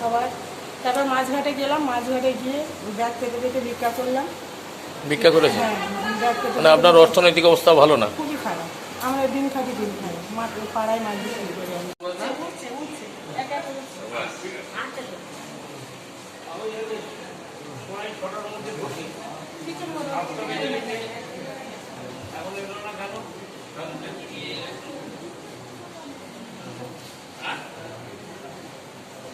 খাবার। তারপর মাঝঘাটে গেলাম মাঝঘাটে গিয়ে ব্যাগ পেতে পেতে ভিক্ষা করলাম। ভিক্ষা করেছি হ্যাঁ মানে আপনার অর্থনৈতিক অবস্থা ভালো না? খুবই খারাপ। আমরা দিন খাটি দিন খাই মাঠ পাড়ায় মাছ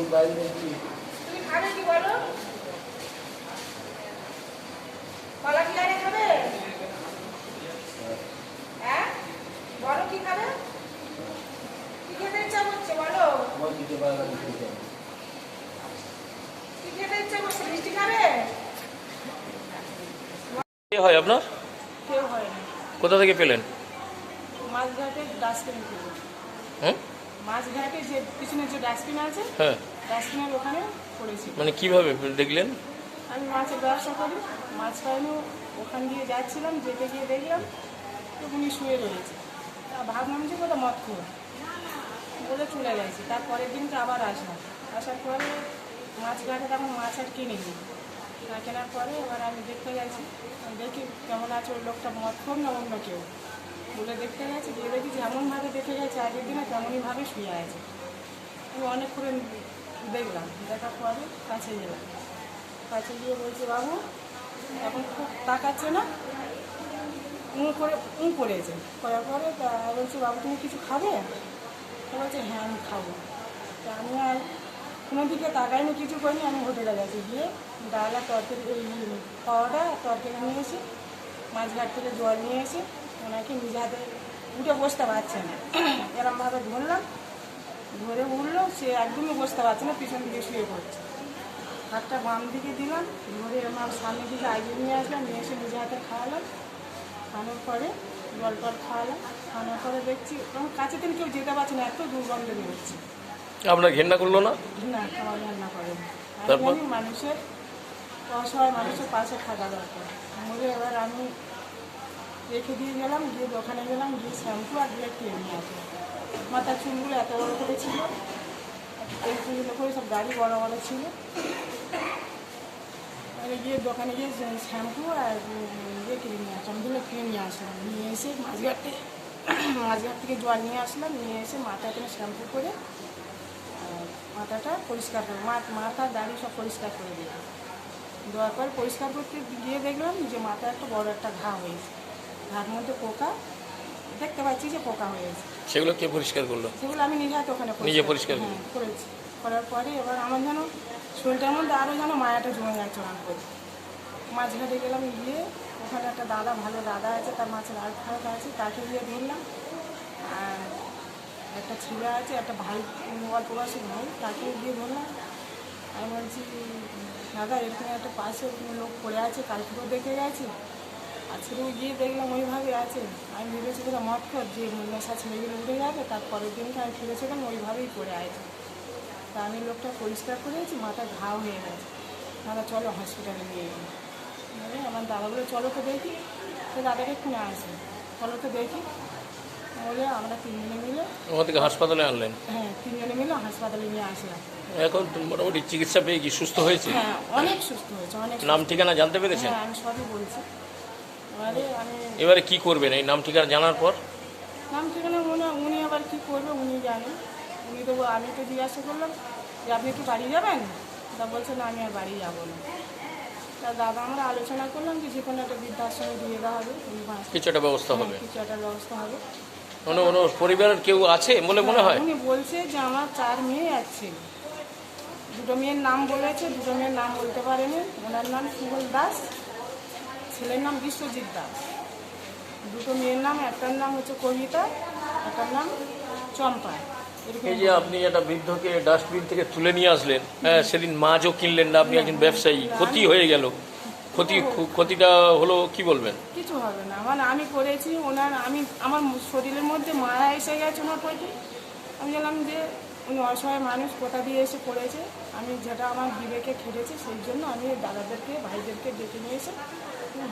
তুমি খাবে কি বলো কলা কি আরে খাবে হ্যাঁ বলো কি খাবে কি খেতে ইচ্ছা করছে বলো কি খেতে ইচ্ছা করছে মিষ্টি খাবে কে হয় আপনার? কেউ হয় না। কোথা থেকে পেলেন? মাছঘাটে ডাস্টবিন ছিল হুম? যে পিছনে যে ডাস্টবিন আছে হ্যাঁ। ডাস্টবিনের ওখানে পড়েছি। মানে কীভাবে দেখলেন? আমি মাছের ব্যবসা করি মাছ পাইনি ওখান দিয়ে যাচ্ছিলাম যেতে গিয়ে দেখলাম তো উনি শুয়ে রয়েছে। তা ভাবলাম যে কোথাও মদ খুব। বলে চলে গেছি। তারপরের দিনকে আবার আসলাম। আসার পরে মাছ ঘাটে তখন মাছ আর কিনিনি না। কেনার পরে এবার আমি দেখতে গেছি দেখি কেমন আছে ওই লোকটা মদ খুব না অন্য কেউ। বলে দেখতে গেছি দিয়ে দেখি যেমনভাবে দেখে গেছে আগের দিনে তেমনইভাবে শুয়ে আছে। আমি অনেক করে দেখলাম, দেখার পরে কাছে গেলাম। কাছে গিয়ে বলছে, বাবু, এখন খুব তাকাচ্ছে না? উঁ করে, উঁ করেছে। করার পরে তা বলছে, বাবু, তুমি কিছু খাবে? তো বলছে হ্যাঁ আমি খাব। তা আমি আর কোনো দিকে তাকাইনি, কিছু করিনি, আমি হোটেলে গেছি। গিয়ে ডাল তরকারি, এই পাওয়াটা তরকারি নিয়ে এসে মাছঘাট থেকে জল নিয়ে এসে ওনাকে নিজে হাতে উঠে বসতে পারছে না। এরমভাবে ধরলাম ধরে উঠল সে একদমই বসতে পারছে না পিছন দিকে শুয়ে পড়ছে। হাতটা বাম দিকে দিলাম ধরে আমার সামনে দিকে আগিয়ে নিয়ে আসলাম নিয়ে এসে নিজে হাতে খাওয়ালাম। খাওয়ানোর পরে জল টল খাওয়ালাম। খাওয়ানোর পরে দেখছি আমার কাছে থেকে কেউ যেতে পারছে না এত দুর্গন্ধ বেরোচ্ছে। আপনার ঘেন্না করল না? না খাওয়া রান্না করে। মানুষের অসহায় মানুষের পাশে থাকা দরকার। বলে এবার আমি রেখে দিয়ে গেলাম গিয়ে দোকানে গেলাম গিয়ে শ্যাম্পু আর দিয়ে কিনে নিয়ে আসলাম মাথার চুলগুলো এত বড় করে ছিল, এই করে সব গাড়ি বড় বড় ছিল। আমি গিয়ে দোকানে গিয়ে শ্যাম্পু আর ইয়ে কিনে নিয়ে আসলাম দুটো কিনে নিয়ে আসলাম। নিয়ে এসে মাছঘাট থেকে মাছঘাট থেকে জল নিয়ে আসলাম, নিয়ে এসে করে শ্যাম্পু করে মাথাটা পরিষ্কার করে মাথা দাড়ি সব পরিষ্কার করে দিলাম। দেওয়ার পর পরিষ্কার করতে গিয়ে দেখলাম যে মাথায় একটা বড় একটা ঘা হয়েছে। ঘার মধ্যে পোকা। দেখতে পাচ্ছি যে পোকা হয়েছে সেগুলো কে পরিষ্কার করল? সেগুলো আমি নিজে হাতে ওখানে নিজে পরিষ্কার হ্যাঁ, করেছি। করার পরে এবার আমার যেন শরীরটার মধ্যে আরও যেন মায়াটা জমে যাচ্ছে রান করে। মাঝঘাটে গেলাম গিয়ে ওখানে একটা দাদা ভালো দাদা আছে তার মাছের আট খারাপ আছে তাকে গিয়ে ধরলাম। আর একটা ছেলে আছে একটা ভাই অল্প বয়সী ভাই তাকে গিয়ে ধরলাম। আমি বলছি দাদা এখানে একটা পাশে লোক পড়ে আছে কালকেও দেখে গেছি। আজকেও গিয়ে দেখলাম ওইভাবে আছে। আমি ভেবেছি কোথাও মত কর যে নেশা ছেলেগুলো উঠে যাবে তারপরের দিনকে আমি ফিরেছিলাম ওইভাবেই পড়ে আছে। তা আমি লোকটা পরিষ্কার করেছি মাথা ঘাও হয়ে গেছে। দাদা চলো হসপিটালে নিয়ে গেলাম বলে আমার দাদাগুলো চলো তো দেখি। তো দাদাকে এক্ষুনি আসে চলো তো দেখি। বলে আমরা তিনজনে মিলে ওখান থেকে হাসপাতালে আনলেন? হ্যাঁ তিনজনে মিলে হাসপাতালে নিয়ে আসলাম। এখন মোটামুটি চিকিৎসা পেয়ে কি সুস্থ হয়েছে? হ্যাঁ অনেক সুস্থ হয়েছে অনেক নাম ঠিকানা জানতে পেরেছেন? হ্যাঁ আমি সবই বলছি। এবারে আমি এবারে কি করবেন? এই নাম ঠিকানা জানার পর? নাম ঠিকানা উনি উনি আবার কী করবে উনি জানেন উনি তো আমি তো জিজ্ঞাসা করলাম যে আপনি কি বাড়ি যাবেন? তা বলছে না আমি আর বাড়ি যাব না। তা দাদা আমরা আলোচনা করলাম যে যে কোনো একটা বৃদ্ধাশ্রমে দিয়ে দেওয়া হবে কিছু একটা ব্যবস্থা হবে। হ্যাঁ, কিছু একটা ব্যবস্থা হবে। মানে পরিবারের কেউ আছে বলে মনে হয়? উনি বলছে যে আমার চার মেয়ে আছে। দুটো মেয়ের নাম বলেছে দুটো মেয়ের নাম বলতে পারেনি। ওনার নাম সুবল দাস। ছেলের নাম বিশ্বজিৎ দাস। দুটো মেয়ের নাম একটার নাম হচ্ছে কবিতা একটার নাম চম্পা। এই যে আপনি একটা বৃদ্ধকে ডাস্টবিন থেকে তুলে নিয়ে আসলেন হ্যাঁ সেদিন মাছও কিনলেন না আপনি একজন ব্যবসায়ী ক্ষতি হয়ে গেল। ক্ষতি ক্ষতিটা হলো কি বলবেন? কিছু হবে না মানে আমি করেছি ওনার আমি আমার শরীরের মধ্যে মায়া এসে গেছে ওনার প্রতি। আমি জানলাম যে উনি অসহায় মানুষ কোথা দিয়ে এসে পড়েছে? আমি যেটা আমার বিবেকে খেটেছে সেই জন্য আমি দাদাদেরকে ভাইদেরকে ডেকে নিয়ে এসে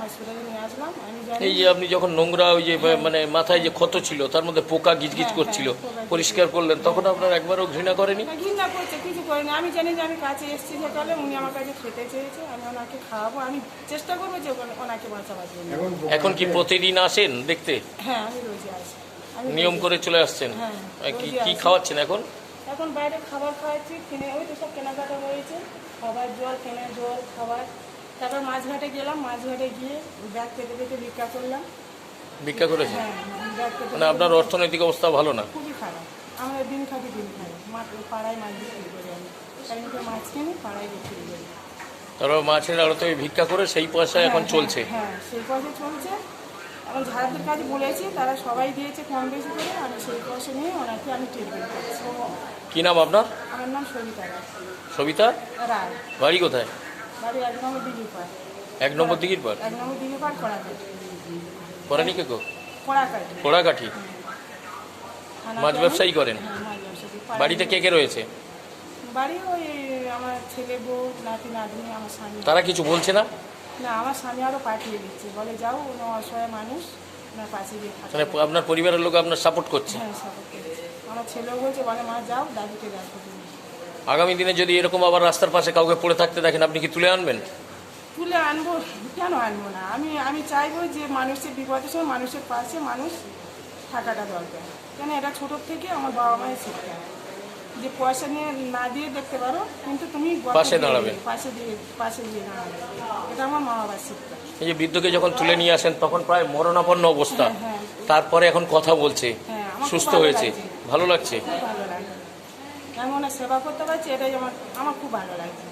হসপিটালে নিয়ে আসলাম আমি জানি এই যে আপনি যখন নোংরা ওই যে মানে মাথায় যে ক্ষত ছিল তার মধ্যে পোকা গিজগিজ করছিল পরিষ্কার করলেন তখন আপনার একবারও ঘৃণা করেনি ঘৃণা করছে কিছু করেনি। আমি জানি যে আমি কাছে এসেছি সেকালে উনি আমার কাছে খেতে চেয়েছে আমি ওনাকে খাওয়াবো আমি চেষ্টা করব যে ওনাকে বাঁচাবার জন্য। এখন কি প্রতিদিন আসেন দেখতে? হ্যাঁ আমি রোজই আসি। নিয়ম করে চলে আসছেন? হ্যাঁ, কি কি খাওয়াচ্ছেন এখন? এখন বাইরে খাবার খাওয়াচ্ছি কিনে ওই তো সব কেনাকাটা হয়েছে। খাবার জল কেনা জল খাবার। তারপর মাঝঘাটে গেলাম মাঝঘাটে গিয়ে ব্যাগ পেতে পেতে ভিক্ষা করলাম। ভিক্ষা করেছেন? হ্যাঁ ব্যাগ পেতে মানে আপনার অর্থনৈতিক অবস্থা ভালো না? খুবই খারাপ। আমরা দিন খাটি দিন খাই। মাঠ পাড়ায় মাছ বিক্রি করি আমি। টাইমকে মাছ কিনি পাড়ায় বিক্রি করি। তারপর মাছের আড়তে ভিক্ষা করে সেই পয়সা এখন হ্যাঁ, চলছে। হ্যাঁ সেই পয়সা চলছে। এখন যাদের কাছে বলেছি তারা সবাই দিয়েছে কম বেশি করে আমি সেই পয়সা নিয়ে ওনাকে আমি ট্রিটমেন্ট করছি। কি নাম আপনার? আমার নাম সবিতা রায়। সবিতা? রায়। বাড়ি কোথায়? বাড়ি এক নম্বর দিঘি পাড়। এক নম্বর দিঘির পর এক নম্বর পাড় করেনি কে গো? মাছ ব্যবসায়ী করেন? হ্যাঁ, মাছ ব্যবসায়ী। পাড়ায় বাড়িতে কে কে রয়েছে? বাড়ি ওই আমার ছেলে বউ নাতি নাতনি আমার স্বামী। তারা কিছু বলছে না? না আমার স্বামী আরও পাঠিয়ে দিচ্ছে। বলে যাও অসহায় মানুষ পাশে গিয়ে মানে আপনার পরিবারের লোক আপনার সাপোর্ট করছে? হ্যাঁ সাপোর্ট করেছে। আমার ছেলেও বলছে বলে মা যাও দাদুকে দেখো আগামী দিনে যদি এরকম আবার রাস্তার পাশে কাউকে পড়ে থাকতে দেখেন আপনি কি তুলে আনবেন? তুলে আনব? কেন আনব না? আমি আমি চাইব যে মানুষের বিপদের সময় মানুষের পাশে মানুষ থাকাটা দরকার। কেন এটা ছোটোর থেকে আমার বাবা মায়ের শিক্ষা। যে পয়সা নিয়ে না দিয়ে দেখতে পারো কিন্তু তুমি পাশে দাঁড়াবে। পাশে দিয়ে পাশে দিয়ে দাঁড়াবে। এটা আমার মা বাবার শিক্ষা। এই যে বৃদ্ধকে যখন তুলে নিয়ে আসেন তখন প্রায় মরণাপন্ন অবস্থা। হ্যাঁ, হ্যাঁ। তারপরে এখন কথা বলছে। হ্যাঁ, সুস্থ হয়েছে। ভালো লাগছে। আমি ওনার সেবা করতে পারছি এটাই আমার আমার খুব ভালো লাগছে।